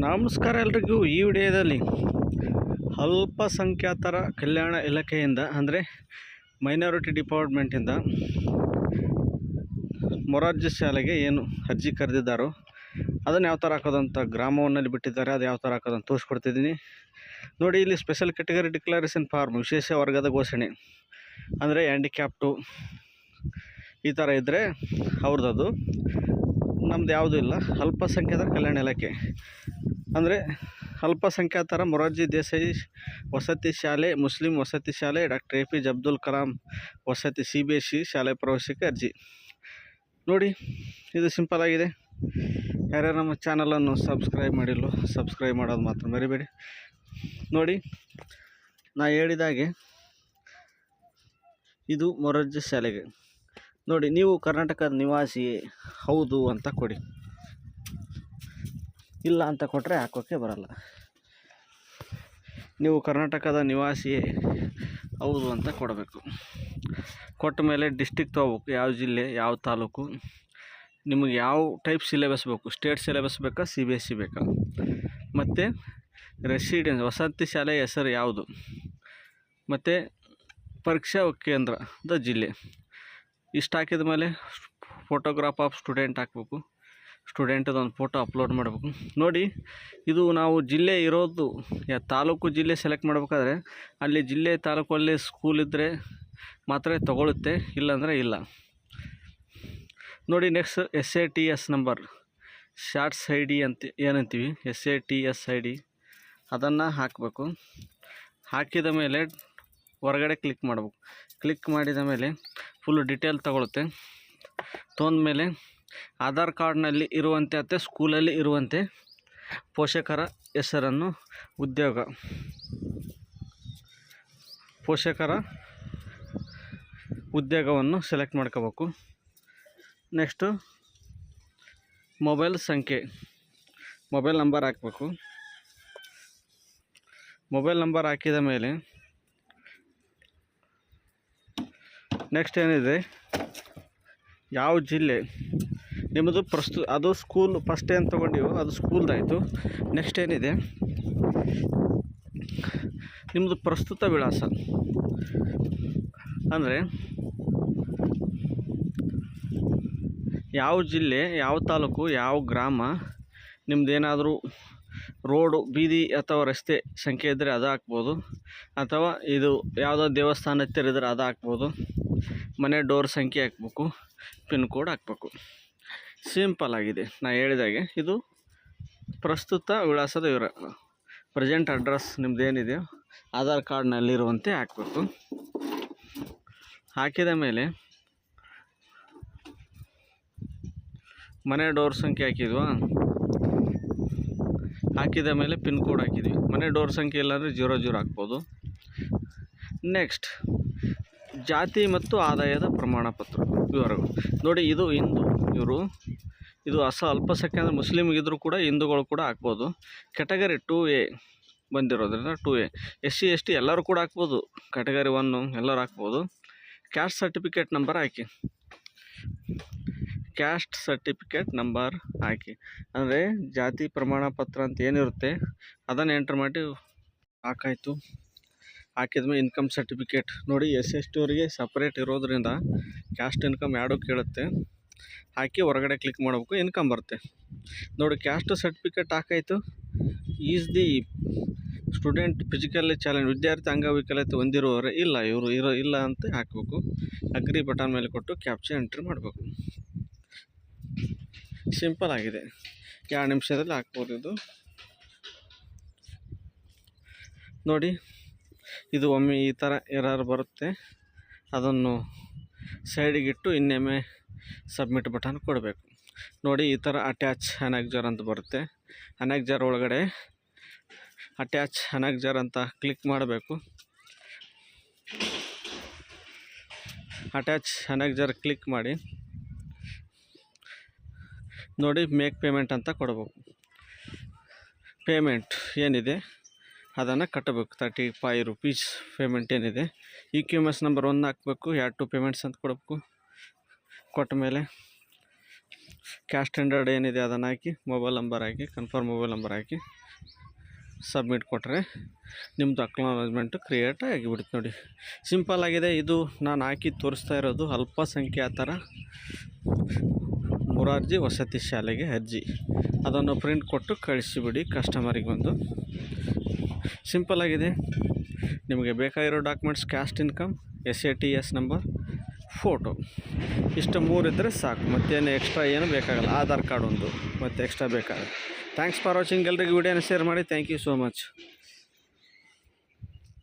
ನಮಸ್ಕಾರ ಎಲ್ರಿಗೂ ಈ ವಿಡಿಯೋದಲ್ಲಿ ಅಲ್ಪಸಂಖ್ಯಾತರ ಕಲ್ಯಾಣ ಇಲಾಖೆಯಿಂದ, ಅಂದರೆ ಮೈನಾರಿಟಿ ಡಿಪಾರ್ಟ್ಮೆಂಟಿಂದ ಮೊರಾರ್ಜಿ ಶಾಲೆಗೆ ಏನು ಅರ್ಜಿ ಕರೆದಿದ್ದಾರೋ, ಅದನ್ನು ಯಾವ ಥರ ಹಾಕೋದಂತ ಗ್ರಾಮವನ್ನಲ್ಲಿ ಬಿಟ್ಟಿದ್ದಾರೆ, ಅದು ಯಾವ ಥರ ಹಾಕೋದಂತ ತೋರಿಸ್ಕೊಡ್ತಿದ್ದೀನಿ. ನೋಡಿ, ಇಲ್ಲಿ ಸ್ಪೆಷಲ್ ಕೆಟಗರಿ ಡಿಕ್ಲರೇಷನ್ ಫಾರ್ಮ್ ವಿಶೇಷ ವರ್ಗದ ಘೋಷಣೆ, ಅಂದರೆ ಹ್ಯಾಂಡಿಕ್ಯಾಪ್ಟು ಈ ಥರ ಇದ್ದರೆ ಅವ್ರದ್ದು ನಮ್ದು ಯಾವುದೂ ಇಲ್ಲ. ಅಲ್ಪಸಂಖ್ಯಾತರ ಕಲ್ಯಾಣ ಇಲಾಖೆ. ಅಂದರೆ ಅಲ್ಪಸಂಖ್ಯಾತರ ಮೊರಾರ್ಜಿ ದೇಸಾಯಿ ವಸತಿ ಶಾಲೆ, ಮುಸ್ಲಿಂ ವಸತಿ ಶಾಲೆ, doctor A P J Abdul Kalam ವಸತಿ ಸಿ ಬಿ ಎಸ್ ಸಿ ಶಾಲೆ ಪ್ರವೇಶಕ್ಕೆ ಅರ್ಜಿ. ನೋಡಿ, ಇದು ಸಿಂಪಲ್ ಆಗಿದೆ. ಯಾರ್ಯಾರು ನಮ್ಮ ಚಾನಲನ್ನು ಸಬ್ಸ್ಕ್ರೈಬ್ ಮಾಡಿಲ್ಲ, ಸಬ್ಸ್ಕ್ರೈಬ್ ಮಾಡೋದು ಮಾತ್ರ ಮರಿಬೇಡಿ. ನೋಡಿ, ನಾ ಹೇಳಿದಾಗೆ ಇದು ಮೊರಾರ್ಜಿ ಶಾಲೆಗೆ. ನೋಡಿ, ನೀವು ಕರ್ನಾಟಕದ ನಿವಾಸಿ, ಹೌದು ಅಂತ ಕೊಡಿ. ಇಲ್ಲ ಅಂತ ಕೊಟ್ಟರೆ ಹಾಕೋಕ್ಕೆ ಬರಲ್ಲ. ನೀವು ಕರ್ನಾಟಕದ ನಿವಾಸಿ, ಹೌದು ಅಂತ ಕೊಡಬೇಕು. ಕೊಟ್ಟ ಮೇಲೆ ಡಿಸ್ಟಿಕ್ ತೊಗೋಬೇಕು ಯಾವ ಜಿಲ್ಲೆ, ಯಾವ ತಾಲೂಕು. ನಿಮಗೆ ಯಾವ ಟೈಪ್ ಸಿಲೆಬಸ್ ಬೇಕು? ಸ್ಟೇಟ್ ಸಿಲೆಬಸ್ ಬೇಕಾ ಸಿ ಬಿ ಎಸ್ ಸಿ ಬೇಕಾ? ಮತ್ತು ರೆಸಿಡೆನ್ಸ್ ವಸತಿ ಶಾಲೆ ಹೆಸರು ಯಾವುದು? ಮತ್ತು ಪರೀಕ್ಷಾ ಕೇಂದ್ರದ ಜಿಲ್ಲೆ. ಇಷ್ಟು ಹಾಕಿದ ಮೇಲೆ ಫೋಟೋಗ್ರಾಫ್ ಆಫ್ ಸ್ಟೂಡೆಂಟ್ ಹಾಕಬೇಕು. ಸ್ಟೂಡೆಂಟದ ಒಂದು ಫೋಟೋ ಅಪ್ಲೋಡ್ ಮಾಡಬೇಕು. ನೋಡಿ, ಇದು ನಾವು ಜಿಲ್ಲೆ ಇರೋದು ತಾಲೂಕು ಜಿಲ್ಲೆ ಸೆಲೆಕ್ಟ್ ಮಾಡಬೇಕಾದ್ರೆ ಅಲ್ಲಿ ಜಿಲ್ಲೆ ತಾಲೂಕಲ್ಲಿ ಸ್ಕೂಲ್ ಇದ್ದರೆ ಮಾತ್ರ ತಗೊಳುತ್ತೆ, ಇಲ್ಲಾಂದರೆ ಇಲ್ಲ. ನೋಡಿ next S A T S number shorts I D ಅಂತ ಏನಂತೀವಿ? S A T S I D ಅದನ್ನು ಹಾಕಬೇಕು. ಹಾಕಿದ ಮೇಲೆ ಹೊರಗಡೆ ಕ್ಲಿಕ್ ಮಾಡಬೇಕು. ಕ್ಲಿಕ್ ಮಾಡಿದ ಮೇಲೆ ಫುಲ್ ಡಿಟೇಲ್ ತಗೊಳುತ್ತೆ. ಮೇಲೆ ಆಧಾರ್ ಕಾರ್ಡ್ನಲ್ಲಿ ಇರುವಂತೆ ಅಥವಾ ಸ್ಕೂಲಲ್ಲಿ ಇರುವಂತೆ ಪೋಷಕರ ಹೆಸರನ್ನು ಉದ್ಯೋಗ. ಪೋಷಕರ ಉದ್ಯೋಗವನ್ನು ಸೆಲೆಕ್ಟ್ ಮಾಡ್ಕೋಬೇಕು. ನೆಕ್ಸ್ಟು ಮೊಬೈಲ್ ಸಂಖ್ಯೆ. ಮೊಬೈಲ್ ನಂಬರ್ ಹಾಕಬೇಕು. ಮೊಬೈಲ್ ನಂಬರ್ ಹಾಕಿದ ಮೇಲೆ ನೆಕ್ಸ್ಟ್ ಏನಿದೆ? ಯಾವ ಜಿಲ್ಲೆ? ನಿಮ್ಮದು ಪ್ರಸ್ತು, ಅದು ಸ್ಕೂಲ್ ಫಸ್ಟ್ ಏನು ತೊಗೊಂಡಿವೋ ಅದು ಸ್ಕೂಲ್ದಾಯಿತು ನೆಕ್ಸ್ಟ್ ಏನಿದೆ? ನಿಮ್ಮದು ಪ್ರಸ್ತುತ ವಿಳಾಸ. ಅಂದರೆ, ಯಾವ ಜಿಲ್ಲೆ, ಯಾವ ತಾಲೂಕು, ಯಾವ ಗ್ರಾಮ ನಿಮ್ಮದೇನಾದರೂ ರೋಡು, ಬೀದಿ ಅಥವಾ ರಸ್ತೆ ಸಂಖ್ಯೆ ಇದ್ದರೆ ಅದು ಹಾಕ್ಬೋದು. ಅಥವಾ ಇದು ಯಾವುದೋ ದೇವಸ್ಥಾನ ಹತ್ತಿರ ಇದ್ದರೆ ಅದು ಹಾಕ್ಬೋದು. ಮನೆ ಡೋರ್ ಸಂಖ್ಯೆ ಹಾಕ್ಬೇಕು, ಪಿನ್ ಕೋಡ್ ಹಾಕ್ಬೇಕು. ಸಿಂಪಲ್ ಆಗಿದೆ. ನಾ ಹೇಳಿದಾಗೆ, ಇದು ಪ್ರಸ್ತುತ ವಿಳಾಸದ ವಿವರ. ಪ್ರೆಸೆಂಟ್ ಅಡ್ರೆಸ್ ನಿಮ್ಮದೇನಿದೆಯೋ ಆಧಾರ್ ಕಾರ್ಡ್ನಲ್ಲಿರುವಂತೆ ಹಾಕ್ಬೇಕು. ಹಾಕಿದ ಮೇಲೆ, ಮನೆ ಡೋರ್ ಸಂಖ್ಯೆ ಹಾಕಿದ್ವಾ? ಹಾಕಿದ ಮೇಲೆ ಪಿನ್ ಕೋಡ್ ಹಾಕಿದ್ವಿ. ಮನೆ ಡೋರ್ ಸಂಖ್ಯೆ ಇಲ್ಲಾಂದರೆ ಜೀರೋ ಜೀರೋ ಹಾಕ್ಬೋದು. ನೆಕ್ಸ್ಟ್ ಜಾತಿ ಮತ್ತು ಆದಾಯದ ಪ್ರಮಾಣ ಪತ್ರ ವಿವರಗಳು. ನೋಡಿ, ಇದು ಹಿಂದೂ ಇವರು. ಇದು ಅಸ ಅಲ್ಪಸಂಖ್ಯಾತ ಮುಸ್ಲಿಮ್ಗಿದ್ರು ಕೂಡ ಹಿಂದೂಗಳು ಕೂಡ ಹಾಕ್ಬೋದು. ಕೆಟಗರಿ ಟೂ ಎ ಬಂದಿರೋದ್ರಿಂದ two A. S C, S T ಎಲ್ಲರೂ ಕೂಡ ಹಾಕ್ಬೋದು. ಕ್ಯಾಟಗರಿ ಒನ್ನು ಎಲ್ಲರೂ ಹಾಕ್ಬೋದು. ಕ್ಯಾಸ್ಟ್ ಸರ್ಟಿಫಿಕೇಟ್ ನಂಬರ್ ಹಾಕಿ. ಕ್ಯಾಸ್ಟ್ ಸರ್ಟಿಫಿಕೇಟ್ ನಂಬರ್ ಹಾಕಿ. ಅಂದರೆ ಜಾತಿ ಪ್ರಮಾಣ ಪತ್ರ ಅಂತ ಏನಿರುತ್ತೆ, ಅದನ್ನು ಎಂಟ್ರ್ ಮಾಡಿ ಹಾಕಾಯಿತು. ಹಾಕಿದ್ಮೇಲೆ ಇನ್ಕಮ್ ಸರ್ಟಿಫಿಕೇಟ್ ನೋಡಿ ಎಸ್ ಎಸ್ ಟಿ ಅವರಿಗೆ ಸಪ್ರೇಟ್ ಇರೋದ್ರಿಂದ ಕ್ಯಾಸ್ಟ್ ಇನ್ಕಮ್ ಎರಡೂ ಕೇಳುತ್ತೆ, ಹಾಕಿ ಹೊರಗಡೆ ಕ್ಲಿಕ್ ಮಾಡಬೇಕು ಇನ್ಕಮ್ ಬರುತ್ತೆ. ನೋಡಿ caste certificate ಹಾಕಾಯಿತು. Is the student physically challenge ವಿದ್ಯಾರ್ಥಿ ಅಂಗವಿಕಲತೆ ಹೊಂದಿರುವವರೇ? ಇಲ್ಲ, ಇವರು ಇರೋ, ಇಲ್ಲ ಅಂತ ಹಾಕಬೇಕು. ಅಗ್ರಿ ಬಟನ್ ಮೇಲೆ ಕೊಟ್ಟು ಕ್ಯಾಪ್ಚರ್ ಎಂಟ್ರಿ ಮಾಡಬೇಕು. ಸಿಂಪಲ್ ಆಗಿದೆ. ಎರಡು ನಿಮಿಷದಲ್ಲಿ ಹಾಕ್ಬೋದು ಇದು. ನೋಡಿ ಇದು ಒಮ್ಮೆ ಈ ಥರ ಎರರ್ ಬರುತ್ತೆ. ಅದನ್ನು ಸೈಡಿಗಿಟ್ಟು ಇನ್ನೊಮ್ಮೆ ಸಬ್ಮಿಟ್ ಬಟನ್ ಕೊಡಬೇಕು. ನೋಡಿ ಈ ಥರ ಅಟ್ಯಾಚ್ ಅನೆಕ್ಜರ್ ಅಂತ ಬರುತ್ತೆ. ಅನೆಕ್ಜರ್ ಒಳಗಡೆ ಅಟ್ಯಾಚ್ ಅನೆಕ್ಜರ್ ಅಂತ ಕ್ಲಿಕ್ ಮಾಡಬೇಕು. ಅಟ್ಯಾಚ್ ಅನೆಕ್ಜರ್ ಕ್ಲಿಕ್ ಮಾಡಿ. ನೋಡಿ ಮೇಕ್ ಪೇಮೆಂಟ್ ಅಂತ ಕೊಡಬೇಕು. ಪೇಮೆಂಟ್ ಏನಿದೆ? ಅದನ್ನು ಕಟ್ಟಬೇಕು. ತರ್ಟಿ ಫೈ ರುಪೀಸ್ ಪೇಮೆಂಟ್ ಏನಿದೆ. E Q M S number one ಹಾಕಬೇಕು, ಎರಡು ಟು ಪೇಮೆಂಟ್ಸ್ ಅಂತ ಕೊಡಬೇಕು. ಕೊಟ್ಟ ಮೇಲೆ ಕ್ಯಾಶ್ ಸ್ಟ್ಯಾಂಡರ್ಡ್ ಏನಿದೆ ಅದನ್ನು ಹಾಕಿ ಮೊಬೈಲ್ ನಂಬರ್ ಹಾಕಿ ಕನ್ಫರ್ಮ್ ಮೊಬೈಲ್ ನಂಬರ್ ಹಾಕಿ ಸಬ್ಮಿಟ್ ಕೊಟ್ಟರೆ ನಿಮ್ಮದು ಅಕ್ನಾಲಜ್ಮೆಂಟು ಕ್ರಿಯೇಟ್ ಆಗಿಬಿಡುತ್ತೆ ನೋಡಿ. ಸಿಂಪಲ್ ಆಗಿದೆ. ಇದು ನಾನು ಹಾಕಿ ತೋರಿಸ್ತಾ ಇರೋದು ಅಲ್ಪಸಂಖ್ಯಾತರ ಮೊರಾರ್ಜಿ ವಸತಿ ಶಾಲೆಗೆ ಅರ್ಜಿ. ಅದನ್ನು ಪ್ರಿಂಟ್ ಕೊಟ್ಟು ಕಳಿಸಿಬಿಡಿ ಕಸ್ಟಮರಿಗೆ ಬಂದು. ಸಿಂಪಲ್ ಆಗಿದೆ. ನಿಮಗೆ ಬೇಕಾಗಿರೋ documents caste income S A T S number photo ಇಷ್ಟು ಮೂರು ಇದ್ದರೆ ಸಾಕು. ಮತ್ತೇನು ಎಕ್ಸ್ಟ್ರಾ ಏನು ಬೇಕಾಗಲ್ಲ. ಆಧಾರ್ ಕಾರ್ಡ್ ಒಂದು. ಮತ್ತು ಎಕ್ಸ್ಟ್ರಾ ಬೇಕಾಗುತ್ತೆ. ಥ್ಯಾಂಕ್ಸ್ ಫಾರ್ ವಾಚಿಂಗ್ ಎಲ್ರಿಗೂ ವಿಡಿಯೋನ ಶೇರ್ ಮಾಡಿ. Thank you so much